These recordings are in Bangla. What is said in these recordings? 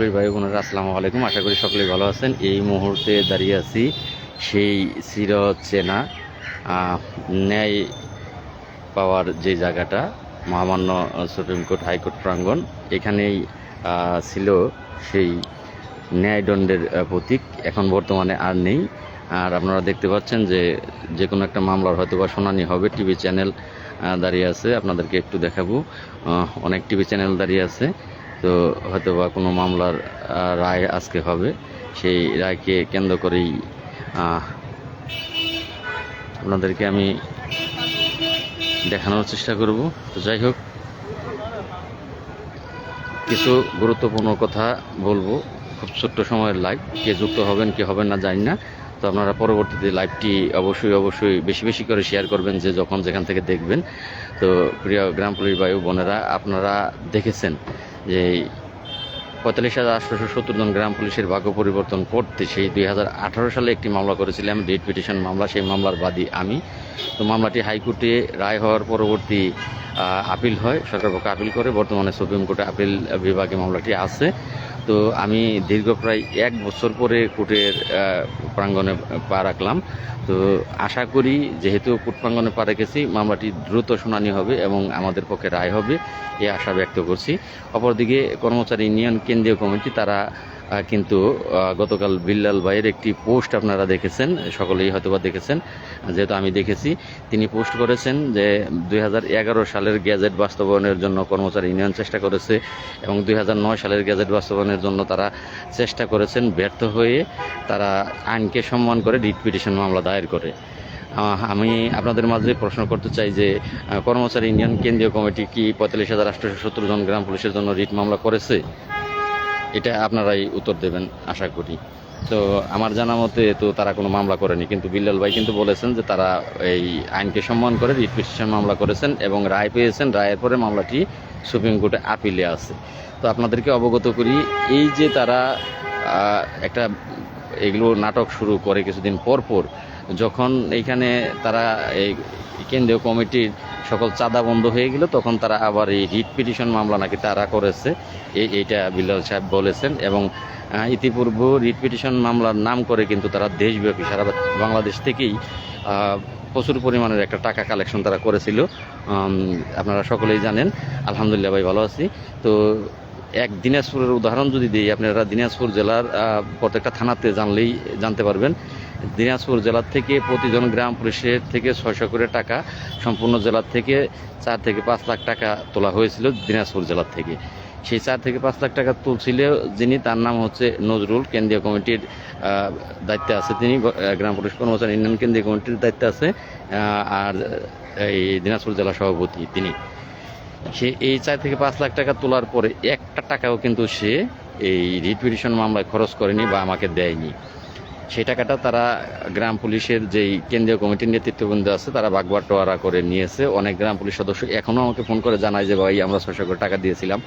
পুলিশ ভাই বোনেরা, আসসালামু আলাইকুম। আশা করি সকলেই ভালো আছেন। এই মুহূর্তে দাঁড়িয়ে আছি সেই চির চেনা ন্যায় পাওয়ার যে জায়গাটা, মহামান্য সুপ্রিম কোর্ট, হাইকোর্ট প্রাঙ্গণ, এখানেই ছিল সেই ন্যায়দণ্ডের প্রতীক। এখন বর্তমানে আর নেই। আর আপনারা দেখতে পাচ্ছেন যে যে কোনো একটা মামলার হয়তো বা শুনানি হবে। টিভি চ্যানেল দাঁড়িয়ে আছে। আপনাদেরকে একটু দেখাবো। অনেক টিভি চ্যানেল দাঁড়িয়ে আছে। তো হয়তো বা কোনো মামলার রায় আজকে হবে। সেই রায়কে কেন্দ্র করেই আপনাদেরকে আমি দেখানোর চেষ্টা করব। তো যাই হোক, কিছু গুরুত্বপূর্ণ কথা বলব। খুব ছোট্ট সময়ের লাইভ কে যুক্ত হবেন, কে হবেন না জানি না। তো আপনারা পরবর্তীতে লাইভটি অবশ্যই অবশ্যই বেশি বেশি করে শেয়ার করবেন যে যখন যেখান থেকে দেখবেন। তো প্রিয় গ্রাম পুলিশ বায়ু বোনেরা, আপনারা দেখেছেন যে পঁয়তাল্লিশ হাজার আটশোশো সত্তর জন গ্রাম পুলিশের ভাগ্য পরিবর্তন করতে সেই দুই হাজার আঠারো সালে একটি মামলা করেছিলাম, রিট পিটিশন মামলা। সেই মামলার বাদী আমি। তো মামলাটি হাইকোর্টে রায় হওয়ার পরবর্তী আপিল হয় সরকার পক্ষে আপিল করে। বর্তমানে সুপ্রিম কোর্টে আপিল বিভাগে মামলাটি আছে। তো আমি দীর্ঘ প্রায় এক বছর পরে কোর্টের প্রাঙ্গণে পা রাখলাম। তো আশা করি, যেহেতু কুটপাঙ্গনে পারে গেছি, মামলাটি দ্রুত শুনানি হবে এবং আমাদের পক্ষে রায় হবে এ আশা ব্যক্ত করছি। অপরদিকে কর্মচারী ইউনিয়ন কেন্দ্রীয় কমিটি, তারা কিন্তু গতকাল বিল্লাল ভাইয়ের একটি পোস্ট আপনারা দেখেছেন, সকলেই হয়তোবা দেখেছেন, যেহেতু আমি দেখেছি, তিনি পোস্ট করেছেন যে দুই হাজার এগারো সালের গ্যাজেট বাস্তবায়নের জন্য কর্মচারী ইউনিয়ন চেষ্টা করেছে এবং দুই হাজার নয় সালের গ্যাজেট বাস্তবায়নের জন্য তারা চেষ্টা করেছেন, ব্যর্থ হয়ে তারা আইনকে সম্মান করে রিট পিটিশন মামলা দায়ের করে। আমি আপনাদের মাঝে প্রশ্ন করতে চাই যে কর্মচারী ইউনিয়ন কেন্দ্রীয় কমিটি কি পঁয়তাল্লিশ হাজার আটশোশো সত্তর জন গ্রাম পুলিশের জন্য রিট মামলা করেছে? এটা আপনারাই উত্তর দেবেন, আশা করি। তো আমার জানা মতে তো তারা কোনো মামলা করেনি, কিন্তু বিল্লাল ভাই কিন্তু বলেছেন যে তারা এই আইনকে সম্মান করে রিট পিটিশন মামলা করেছেন এবং রায় পেয়েছেন। রায়ের পরে মামলাটি সুপ্রিম কোর্টে আপিলে আছে। তো আপনাদেরকে অবগত করি, এই যে তারা একটা এগুলো নাটক শুরু করে কিছুদিন পর পর, যখন এইখানে তারা এই কেন্দ্রীয় কমিটির সকল চাঁদা বন্ধ হয়ে গেল, তখন তারা আবার এই রিট পিটিশন মামলা নাকি তারা করেছে এই এইটা বিল্লাল সাহেব বলেছেন। এবং ইতিপূর্ব রিট পিটিশন মামলার নাম করে কিন্তু তারা দেশব্যাপী, সারা বাংলাদেশ থেকেই প্রচুর পরিমাণের একটা টাকা কালেকশন তারা করেছিল। আপনারা সকলেই জানেন। আলহামদুলিল্লাহ ভাই ভালো আছি। তো এক দিনাজপুরের উদাহরণ যদি দিই, আপনারা দিনাজপুর জেলার প্রত্যেকটা থানাতে জানলেই জানতে পারবেন। দিনাজপুর জেলার থেকে প্রতিজন গ্রাম পুলিশের থেকে ছয়শো করে টাকা, সম্পূর্ণ জেলার থেকে চার থেকে পাঁচ লাখ টাকা তোলা হয়েছিল দিনাজপুর জেলার থেকে। সেই চার থেকে পাঁচ লাখ টাকা তুলছিল যিনি, তার নাম হচ্ছে নজরুল কেন্দ্রীয় কমিটির দায়িত্বে আছে তিনি গ্রাম পুলিশ কর্মচারী ইউনিয়ন কেন্দ্রীয় কমিটির দায়িত্বে আছে আর এই দিনাজপুর জেলা সভাপতি তিনি। সে এই চার থেকে পাঁচ লাখ টাকা তোলার পরে একটা টাকাও কিন্তু সে এই রিপিটিশন মামলায় খরচ করেনি বা আমাকে দেয়নি। সেই টাকাটা তারা গ্রাম পুলিশের যেই কেন্দ্রীয় কমিটির নেতৃত্ববৃন্দ আছে, তারা বাগবাটোয়ারা করে নিয়েছে। অনেক গ্রাম পুলিশ সদস্য এখনও আমাকে ফোন করে জানায় যে, ভাই, আমরা ছয়শো করে টাকা দিয়েছিলাম,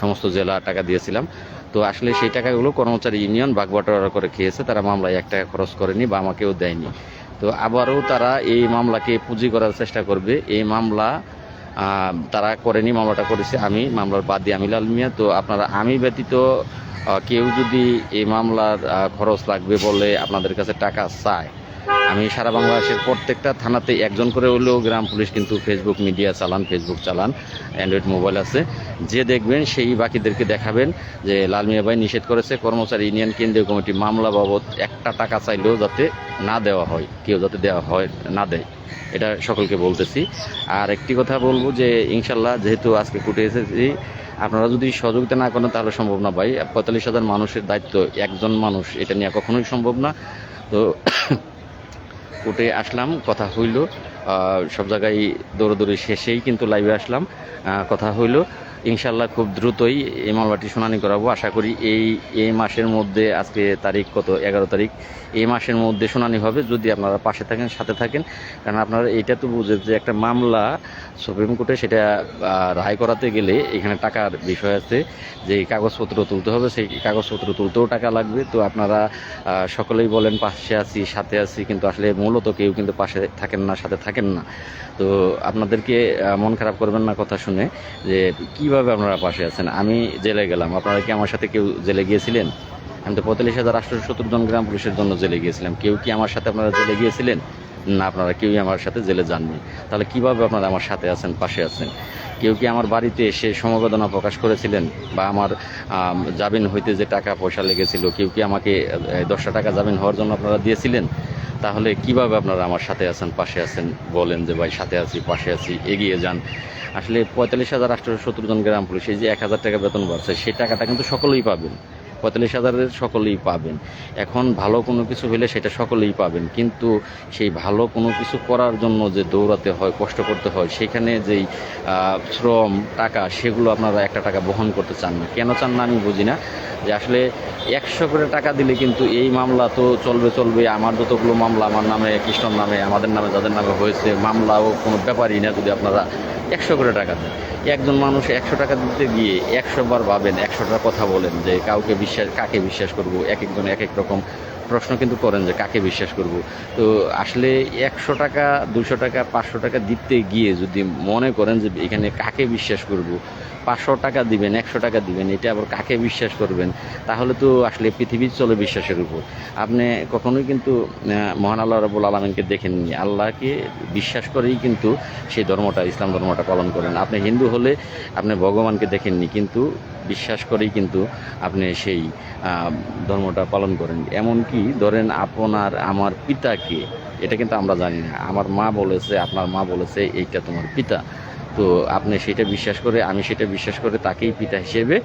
সমস্ত জেলা টাকা দিয়েছিলাম। তো আসলে সেই টাকাগুলো কর্মচারী ইউনিয়ন বাগবাটোয়ারা করে খেয়েছে, তারা মামলায় এক টাকা খরচ করেনি বা আমাকেও দেয়নি। তো আবারও তারা এই মামলাকে পুঁজি করার চেষ্টা করবে। এই মামলা তারা করেনি মামলাটা করেছে। আমি, মামলার বাদ দিয়ে আমিলাল মিয়া। তো আপনারা, আমি ব্যতীত কেউ যদি এই মামলার খরচ লাগবে বলে আপনাদের কাছে টাকা চায় আমি সারা বাংলাদেশের প্রত্যেকটা থানাতে একজন করে হলেও গ্রাম পুলিশ কিন্তু ফেসবুক মিডিয়া চালান ফেসবুক চালান অ্যান্ড্রয়েড মোবাইল আছে। যে দেখবেন সেই বাকিদেরকে দেখাবেন যে লাল মিয়া ভাই নিষেধ করেছে, কর্মচারী ইউনিয়ন কেন্দ্রীয় কমিটি মামলা বাবদ একটা টাকা চাইলেও যাতে না দেওয়া হয়, কেউ যাতে দেওয়া হয়, না দেয়। এটা সকলকে বলতেছি। আর একটি কথা বলব যে ইনশাল্লাহ যেহেতু আজকে কোর্টে এসেছি, আপনারা যদি সহযোগিতা না করেন তাহলে সম্ভব না ভাই। পঁয়তাল্লিশ হাজার মানুষের দায়িত্ব একজন মানুষ, এটা নিয়ে কখনোই সম্ভব না। তো কোর্টে আসলাম, কথা হইল। সব জায়গায় দৌড়দৌড়ি শেষেই কিন্তু লাইভে আসলাম। কথা হইল ইনশাল্লাহ খুব দ্রুতই এই মামলাটি শুনানি করাবো। আশা করি এই এই মাসের মধ্যে, আজকে তারিখ কত? এগারো তারিখ। এই মাসের মধ্যে শুনানি হবে। যদি আপনারা পাশে থাকেন, সাথে থাকেন, কারণ আপনারা এটা তো বুঝে যে একটা মামলা সুপ্রিম কোর্টে সেটা রায় করাতে গেলে এখানে টাকার বিষয় আছে। যে কাগজপত্র তুলতে হবে, সেই কাগজপত্র তুলতেও টাকা লাগবে। তো আপনারা সকলেই বলেন পাশে আছি, সাথে আছি, কিন্তু আসলে মূলত কেউ কিন্তু পাশে থাকেন না, সাথে থাকেন না। তো আপনাদেরকে মন খারাপ করবেন না কথা শুনে যে কীভাবে আপনারা পাশে আছেন? আমি জেলে গেলাম। আপনারা কি আমার সাথে কেউ জেলে গিয়েছিলেন? আমি তো পঁয়তাল্লিশ হাজার আটশো সত্তর জন গ্রাম পুলিশের জন্য জেলে গিয়েছিলাম। কেউ কি আমার সাথে আপনারা জেলে গিয়েছিলেন? আপনারা কেউই আমার সাথে জেলে যাননি। তাহলে কীভাবে আপনারা আমার সাথে আছেন পাশে আছেন? কেউ কি আমার বাড়িতে এসে সমবেদনা প্রকাশ করেছিলেন? বা আমার আম, জামিন হইতে যে টাকা পয়সা লেগেছিল কেউ কি আমাকে দশটা টাকা জামিন হওয়ার জন্য আপনারা দিয়েছিলেন? তাহলে কীভাবে আপনারা আমার সাথে আছেন পাশে আছেন? বলেন যে ভাই সাথে আছি পাশে আছি এগিয়ে যান। আসলে পঁয়তাল্লিশ হাজার আটশো সত্তর জন গ্রাম পুলিশ এই যে এক হাজার টাকা বেতন বাড়ছে সেই টাকাটা কিন্তু সকলেই পাবেন। পঁয়তাল্লিশ হাজারের সকলেই পাবেন। এখন ভালো কোনো কিছু হলে সেটা সকলেই পাবেন। কিন্তু সেই ভালো কোনো কিছু করার জন্য যে দৌড়াতে হয়, কষ্ট করতে হয়, সেখানে যেই শ্রম, টাকা, সেগুলো আপনারা একটা টাকা বহন করতে চান না। কেন চান না আমি বুঝি না। যে আসলে একশো করে টাকা দিলে কিন্তু এই মামলা তো চলবে চলবে। আমার যতগুলো মামলা, আমার নামে, কৃষ্ণর নামে, আমাদের নামে, যাদের নামে হয়েছে, মামলাও কোনো ব্যাপারই না যদি আপনারা একশো করে টাকা একজন মানুষ একশো টাকা দিতে গিয়ে একশো বার ভাবেন একশোটা কথা বলেন যে কাউকে বিশ্বাস কাকে বিশ্বাস করব? এক একজন এক এক রকম প্রশ্ন কিন্তু করেন যে কাকে বিশ্বাস করব? তো আসলে একশো টাকা, দুশো টাকা, পাঁচশো টাকা দিতে গিয়ে যদি মনে করেন যে এখানে কাকে বিশ্বাস করব পাঁচশো টাকা দিবেন, একশো টাকা দিবেন, এটা আবার কাকে বিশ্বাস করবেন? তাহলে তো আসলে পৃথিবী চলে বিশ্বাসের উপর। আপনি কখনোই কিন্তু মহান আল্লাহ রবুল আলমিনকে দেখেননি। আল্লাহকে বিশ্বাস করেই কিন্তু সেই ধর্মটা, ইসলাম ধর্মটা পালন করেন। আপনি হিন্দু হলে আপনি ভগবানকে দেখেননি, কিন্তু বিশ্বাস করেই কিন্তু আপনি সেই ধর্মটা পালন করেন। এমনকি ধরেন আপনার, আমার পিতাকে, এটা কিন্তু আমরা জানি না। আমার মা বলেছে, আপনার মা বলেছে, এইটা তোমার পিতা। তো আপনি সেটা বিশ্বাস করে, আমি সেটা বিশ্বাস করে তাকেই পিতা হিসেবে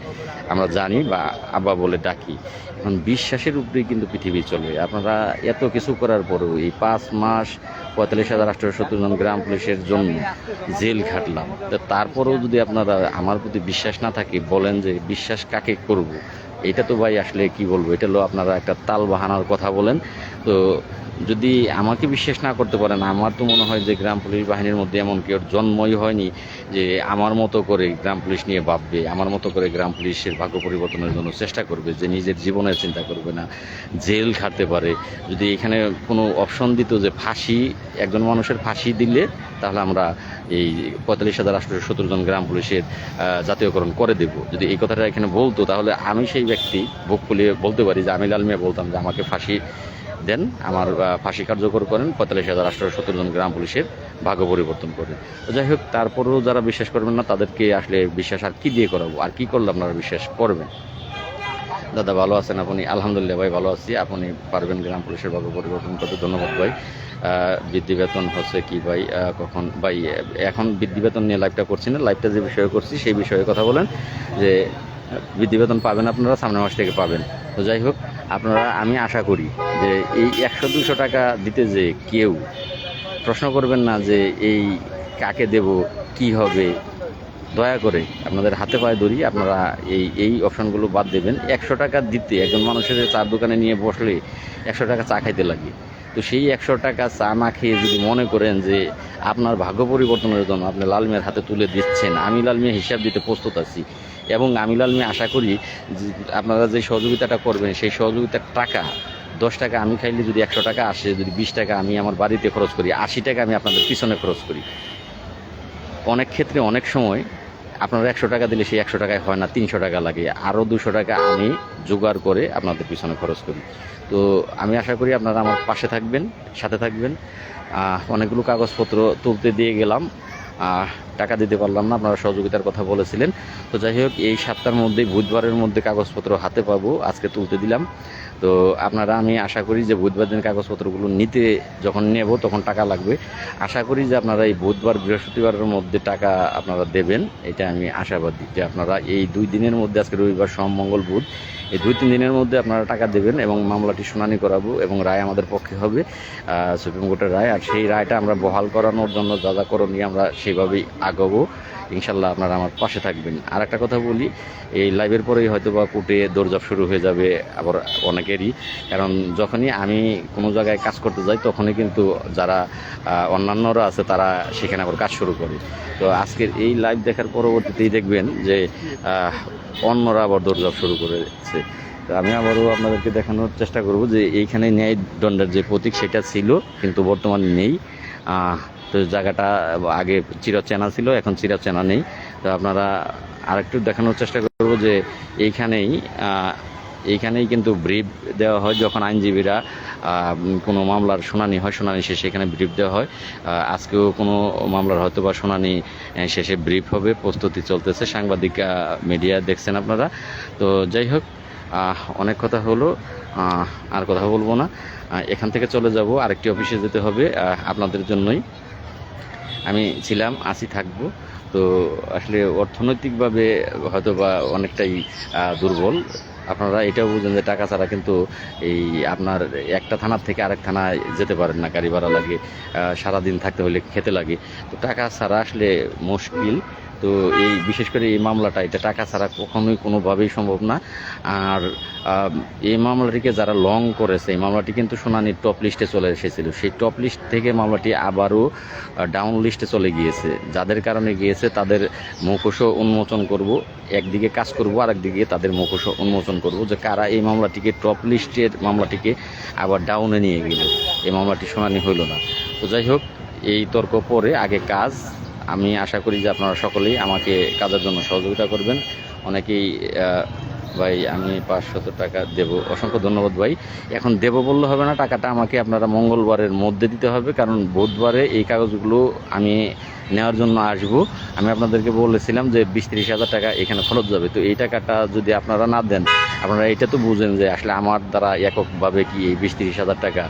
আমরা জানি বা আব্বা বলে ডাকি। এখন বিশ্বাসের উপরেই কিন্তু পৃথিবী চলে। আপনারা এত কিছু করার পরেও এই পাঁচ মাস পঁয়তাল্লিশ হাজার আটশো সত্তর জন গ্রাম পুলিশের জন্য জেল খাটলাম। তো তারপরেও যদি আপনারা আমার প্রতি বিশ্বাস না থাকে, বলেন যে বিশ্বাস কাকে করব। এটা তো ভাই আসলে কি বলব? এটা হলো আপনারা একটা তাল বাহানার কথা বলেন। তো যদি আমাকে বিশ্বাস না করতে পারেন, আমার তো মনে হয় যে গ্রাম পুলিশ বাহিনীর মধ্যে এমন কেউ জন্মই হয়নি যে আমার মতো করে গ্রাম পুলিশ নিয়ে ভাববে, আমার মতো করে গ্রাম পুলিশের ভাগ্য পরিবর্তনের জন্য চেষ্টা করবে, যে নিজের জীবনের চিন্তা করবে না, জেল খাটতে পারে। যদি এখানে কোনো অপশন দিত যে ফাঁসি, একজন মানুষের ফাঁসি দিলে তাহলে আমরা এই পঁয়তাল্লিশ হাজার আটশো সত্তর জন গ্রাম পুলিশের জাতীয়করণ করে দেব। যদি এই কথাটা এখানে বলতো, তাহলে আমি সেই ব্যক্তি, বুক ফুলিয়ে বলতে পারি যে আমি লালমিয়া বলতাম যে আমাকে ফাঁসি দেন, আমার ফাঁসি কার্যকর করেন, পঁয়তাল্লিশ হাজার আটশো সত্তর জন গ্রাম পুলিশের ভাগ্য পরিবর্তন করেন যাই হোক, তারপরেও যারা বিশ্বাস করবেন না, তাদেরকে আসলে বিশ্বাস আর কি দিয়ে করাবো? আর কি করলে আপনারা বিশ্বাস করবেন? দাদা, ভালো আছেন আপনি? আলহামদুলিল্লাহ ভাই, ভালো আছি। আপনি পারবেন গ্রাম পুলিশের ভাগ্য পরিবর্তন করতে? ধন্যবাদ ভাই। বৃদ্ধি বেতন হচ্ছে কি ভাই? কখন? ভাই, এখন বৃদ্ধি বেতন নিয়ে লাইভটা করছি না। লাইভটা যে বিষয়ে করছি, সেই বিষয়ে কথা বলেন যে, বৃদ্ধি বেতন পাবেন আপনারা, সামনের মাস থেকে পাবেন। তো যাই হোক আপনারা, আমি আশা করি যে এই একশো, দুশো টাকা দিতে যে কেউ প্রশ্ন করবেন না যে এই কাকে দেব, কি হবে। দয়া করে আপনাদের হাতে পায়ে ধরি, আপনারা এই এই অপশনগুলো বাদ দেবেন। একশো টাকা দিতে একজন মানুষের চার দোকানে নিয়ে বসলে একশো টাকা চা খাইতে লাগে। তো সেই একশো টাকা চা না খেয়ে যদি মনে করেন যে আপনার ভাগ্য পরিবর্তনের জন্য আপনি লাল মিয়ার হাতে তুলে দিচ্ছেন, আমি লাল মিয়া হিসাব দিতে প্রস্তুত আছি। এবং আমি লাল মিয়া আশা করি আপনারা যে সহযোগিতাটা করবেন, সেই সহযোগিতার টাকা, দশ টাকা আমি খাইলে যদি একশো টাকা আসে, যদি বিশ টাকা আমি আমার বাড়িতে খরচ করি, আশি টাকা আমি আপনাদের পিছনে খরচ করি। অনেক ক্ষেত্রে অনেক সময় আপনারা একশো টাকা দিলে সেই একশো টাকায় হয় না, তিনশো টাকা লাগে। আরও দুশো টাকা আমি জোগাড় করে আপনাদের পিছনে খরচ করি। তো আমি আশা করি আপনারা আমার পাশে থাকবেন, সাথে থাকবেন। অনেকগুলো কাগজপত্র তুলতে দিয়ে গেলাম। টাকা দিতে পারলাম না, আপনারা সহযোগিতার কথা বলেছিলেন। তো যাই হোক, এই সাতটার মধ্যেই বুধবারের মধ্যে কাগজপত্র হাতে পাবো, আজকে তুলতে দিলাম। তো আপনারা, আমি আশা করি যে বুধবার দিন কাগজপত্রগুলো নিতে যখন নেব তখন টাকা লাগবে। আশা করি যে আপনারা এই বুধবার, বৃহস্পতিবারের মধ্যে টাকা আপনারা দেবেন, এটা আমি আশাবাদী যে আপনারা এই দুই দিনের মধ্যে, আজকে রবিবার, সোম, মঙ্গল, বুধ, এই দুই, তিন দিনের মধ্যে আপনারা টাকা দেবেন এবং মামলাটি শুনানি করাবো এবং রায় আমাদের পক্ষে হবে সুপ্রিম কোর্টের রায়। আর সেই রায়টা আমরা বহাল করানোর জন্য যা যা করণীয় আমরা সেভাবেই আগাবো। ইনশাল্লাহ আপনারা আমার পাশে থাকবেন। আর একটা কথা বলি, এই লাইভের পরেই হয়তো বা কোর্টে দৌড়ঝাপ শুরু হয়ে যাবে আবার অনেকেরই। কারণ যখনই আমি কোনো জায়গায় কাজ করতে যাই, তখনই কিন্তু যারা অন্যান্যরা আছে, তারা সেখানে আবার কাজ শুরু করে। তো আজকের এই লাইভ দেখার পরবর্তীতেই দেখবেন যে অন্যরা আবার দৌড়ঝাপ শুরু করেছে। তো আমি আবারও আপনাদেরকে দেখানোর চেষ্টা করব যে, এইখানে ন্যায় দণ্ডের যে প্রতীক, সেটা ছিল, কিন্তু বর্তমানে নেই। তো জায়গাটা আগে চিরচেনা ছিল, এখন চিরচেনা নেই। তো আপনারা আরেকটু দেখানোর চেষ্টা করব যে এইখানেই এইখানেই কিন্তু ব্রিফ দেওয়া হয়, যখন আইনজীবীরা কোনো মামলার শুনানি হয়, শুনানি শেষে এখানে ব্রিফ দেওয়া হয়। আজকেও কোনো মামলার হয়তো বা শুনানি শেষে ব্রিফ হবে, প্রস্তুতি চলতেছে, সাংবাদিক মিডিয়া দেখছেন আপনারা। তো যাই হোক অনেক কথা হলো আর কথা বলব না। এখান থেকে চলে যাব, আরেকটি অফিসে যেতে হবে আপনাদের জন্যই। আমি ছিলাম আসি থাকব। তো আসলে অর্থনৈতিকভাবে হয়তো বা অনেকটাই দুর্বল। আপনারা এটাও বুঝেন যে টাকা ছাড়া কিন্তু এই আপনার একটা থানার থেকে আরেক থানায় যেতে পারেন না, গাড়ি ভাড়া লাগে সারাদিন থাকতে হলে খেতে লাগে। তো টাকা ছাড়া আসলে মুশকিল। তো এই বিশেষ করে এই মামলাটা, এটা টাকা ছাড়া কখনোই কোনোভাবেই সম্ভব না। আর এই মামলাটিকে যারা লং করেছে, এই মামলাটি কিন্তু শুনানির টপ লিস্টে চলে এসেছিল। সেই টপ লিস্ট থেকে মামলাটি আবারও ডাউন লিস্টে চলে গিয়েছে। যাদের কারণে গিয়েছে, তাদের মুখোশও উন্মোচন করব, একদিকে কাজ করব, আরেকদিকে তাদের মুখোশও উন্মোচন করব যে কারা এই মামলাটিকে টপ লিস্টের মামলাটিকে আবার ডাউনে নিয়ে গেল। এই মামলাটি শুনানি হইল না। তো যাই হোক, এই তর্ক পরে আগে কাজ আমি আশা করি যে আপনারা সকলেই আমাকে কাজের জন্য সহযোগিতা করবেন। অনেকেই ভাই, আমি পাঁচশত টাকা দেব। অসংখ্য ধন্যবাদ, ভাই। এখন দেব বললে হবে না, টাকাটা আমাকে আপনারা মঙ্গলবারের মধ্যে দিতে হবে, কারণ বুধবারে এই কাগজগুলো আমি নেওয়ার জন্য আসব। আমি আপনাদেরকে বলেছিলাম যে বিশ তিরিশ হাজার টাকা এখানে খরচ যাবে। তো এই টাকাটা যদি আপনারা না দেন, আপনারা এটা তো বুঝেন যে আসলে আমার দ্বারা এককভাবে কি এই বিশ তিরিশ হাজার টাকা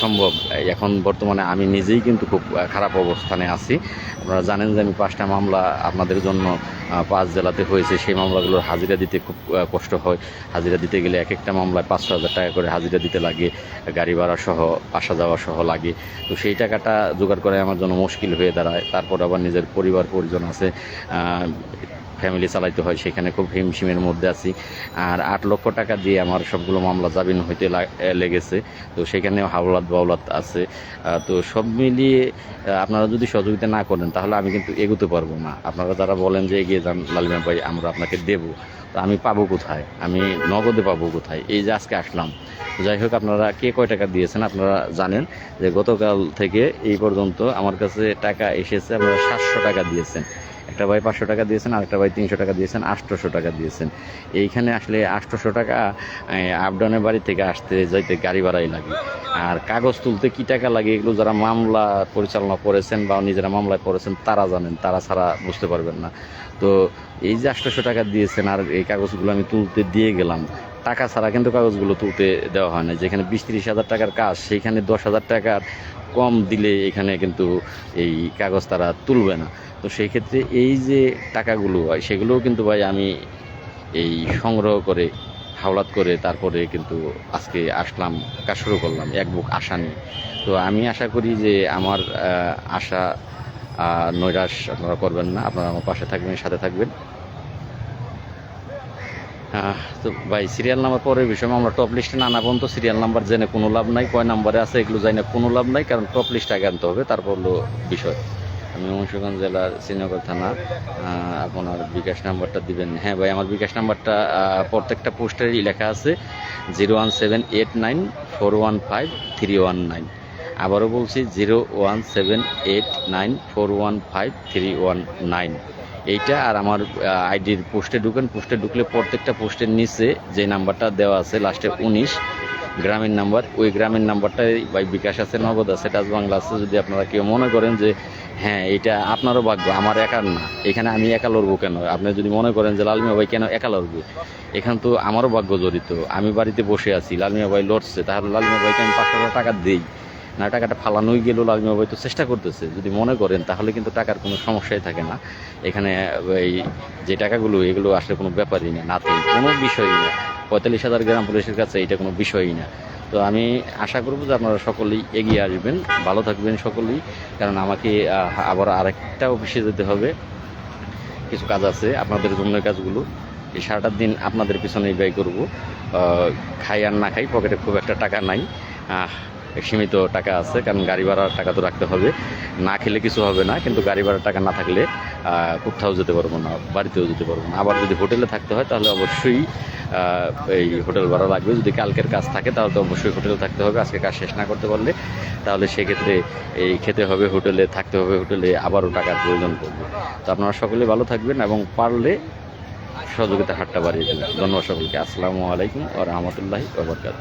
সম্ভব। এখন বর্তমানে আমি নিজেই কিন্তু খুব খারাপ অবস্থানে আছি। আপনারা জানেন যে আমি পাঁচটা মামলা আপনাদের জন্য পাঁচ জেলাতে হয়েছে। সেই মামলাগুলোর হাজিরা দিতে খুব কষ্ট হয়। হাজিরা দিতে গেলে এক একটা মামলায় পাঁচশো হাজার টাকা করে হাজিরা দিতে লাগে। গাড়ি ভাড়া সহ, আসা যাওয়া সহ লাগে। তো সেই টাকাটা জোগাড় করে আমার জন্য মুশকিল হয়ে দাঁড়ায়। তারপর আবার নিজের পরিবার পরিজন আছে ফ্যামিলি চালাইতে হয়, সেখানে খুব হিমশিমের মধ্যে আছি। আর আট লক্ষ টাকা দিয়ে আমার সবগুলো মামলা জামিন হইতে লেগেছে। তো সেখানেও হাওলাত বাউলাত আছে। তো সব মিলিয়ে আপনারা যদি সহযোগিতা না করেন, তাহলে আমি কিন্তু এগোতে পারব না। আপনারা যারা বলেন যে এগিয়ে যান, লালিমা ভাই, আমরা আপনাকে দেব। তো আমি পাবো কোথায়? আমি নগদে পাবো কোথায়? এই যে আজকে আসলাম। যাই হোক, আপনারা কে কয় টাকা দিয়েছেন আপনারা জানেন। যে গতকাল থেকে এই পর্যন্ত আমার কাছে টাকা এসেছে, আপনারা সাতশো টাকা দিয়েছেন। একটা ভাই পাঁচশো টাকা দিয়েছেন, আরেকটা ভাই তিনশো টাকা দিয়েছেন, আটশোশো টাকা দিয়েছেন। এইখানে আসলে আটশোশো টাকা আপডাউনের বাড়ি থেকে আসতে যাইতে গাড়ি ভাড়াই লাগে। আর কাগজ তুলতে কী টাকা লাগে এগুলো যারা মামলা পরিচালনা করেছেন বা নিজেরা মামলায় পড়েছেন, তারা জানেন, তারা ছাড়া বুঝতে পারবেন না। তো এই যে আটশোশো টাকা দিয়েছেন আর এই কাগজগুলো আমি তুলতে দিয়ে গেলাম, টাকা ছাড়া কিন্তু কাগজগুলো তুলতে দেওয়া হয় না। যেখানে বিশ তিরিশ হাজার টাকার কাজ, সেইখানে দশ হাজার টাকার কম দিলে এখানে কিন্তু এই কাগজ তারা তুলবে না। তো সেই ক্ষেত্রে এই যে টাকাগুলো হয়, সেগুলোও কিন্তু ভাই আমি এই সংগ্রহ করে, হাওলাত করে তারপরে কিন্তু আজকে আসলাম, কাজ শুরু করলাম, এক বুক আশা নিয়ে। তো আমি আশা করি যে আমার আশা নৈরাশ আপনারা করবেন না, আপনারা আমার পাশে থাকবেন, সাথে থাকবেন। তো ভাই সিরিয়াল নাম্বার পরের বিষয়, আমরা টপ লিস্টে না আনা পর্যন্ত সিরিয়াল নাম্বার জেনে কোনো লাভ নাই, কয় নাম্বারে আছে এগুলো জানি না কোনো লাভ নাই, কারণ টপ লিস্ট আগে আনতে হবে, তারপর হলো বিষয়। আমি মুন্সিগঞ্জ জেলার শ্রীনগর থানা আপনার বিকাশ নাম্বারটা দিবেন। হ্যাঁ ভাই, আমার বিকাশ নাম্বারটা প্রত্যেকটা পোস্টারেই লেখা আছে, zero one seven eight nine four one five three one nine. আবারও বলছি, zero one seven eight nine four one five three one nine. এইটা আর আমার আইডির পোস্টে ঢুকেন। পোস্টে ঢুকলে প্রত্যেকটা পোস্টের নিচে যে নাম্বারটা দেওয়া আছে, লাস্টে উনিশ গ্রামীণ নাম্বার, ওই গ্রামের নাম্বারটাই বা বিকাশ আছে, নগদ আছে টাচ বাংলা আছে। যদি আপনারা কেউ মনে করেন যে হ্যাঁ এটা আপনারও ভাগ্য, আমার একার না, এখানে আমি একা লড়বো কেন? আপনি যদি মনে করেন যে, লালমিয়া ভাই কেন একা লড়বে? এখান তো আমারও ভাগ্য জড়িত, আমি বাড়িতে বসে আছি, লালমিয়া ভাই লড়ছে, তাহলে লালমিয়া ভাইকে আমি পাঁচশো টাকা দিই। না, টাকাটা ফালানোই গেল লালমিয়া ভাই তো চেষ্টা করতেছে, যদি মনে করেন, তাহলে কিন্তু টাকার কোনো সমস্যাই থাকে না। এখানে, এই যে টাকাগুলো, এগুলো আসলে কোনো ব্যাপারই না, নাতে কোনো বিষয়ই না। পঁয়তাল্লিশ হাজার গ্রাম পুলিশের কাছে এটা কোনো বিষয়ই না। তো আমি আশা করব যে আপনারা সকলেই এগিয়ে আসবেন, ভালো থাকবেন সকলেই, কারণ আমাকে আবার আরেকটা অফিসে যেতে হবে। কিছু কাজ আছে, আপনাদের জন্য কাজগুলো। এই সারাটা দিন আপনাদের পিছনেই ব্যয় করব। খাই আর না খাই, পকেটে খুব একটা টাকা নাই। সীমিত টাকা আছে, কারণ গাড়ি ভাড়ার টাকা তো রাখতে হবে। না খেলে কিছু হবে না, কিন্তু গাড়ি ভাড়ার টাকা না থাকলে কোথাও যেতে পারব না, বাড়িতেও যেতে পারব না। আবার যদি হোটেলে থাকতে হয়, তাহলে অবশ্যই এই হোটেল ভাড়া লাগবে। যদি কালকের কাজ থাকে, তাহলে তো অবশ্যই হোটেলে থাকতে হবে। আজকে কাজ শেষ না করতে পারলে, তাহলে সেক্ষেত্রে এই খেতে হবে হোটেলে, থাকতে হবে হোটেলে, আবারও টাকার প্রয়োজন পড়বে। তো আপনারা সকলে ভালো থাকবেন এবং পারলে সহযোগিতা হাটটা বাড়িয়ে দেবেন। ধন্যবাদ সকলকে। আসসালামু আলাইকুম ও রহমতুল্লাহি ওবরকাত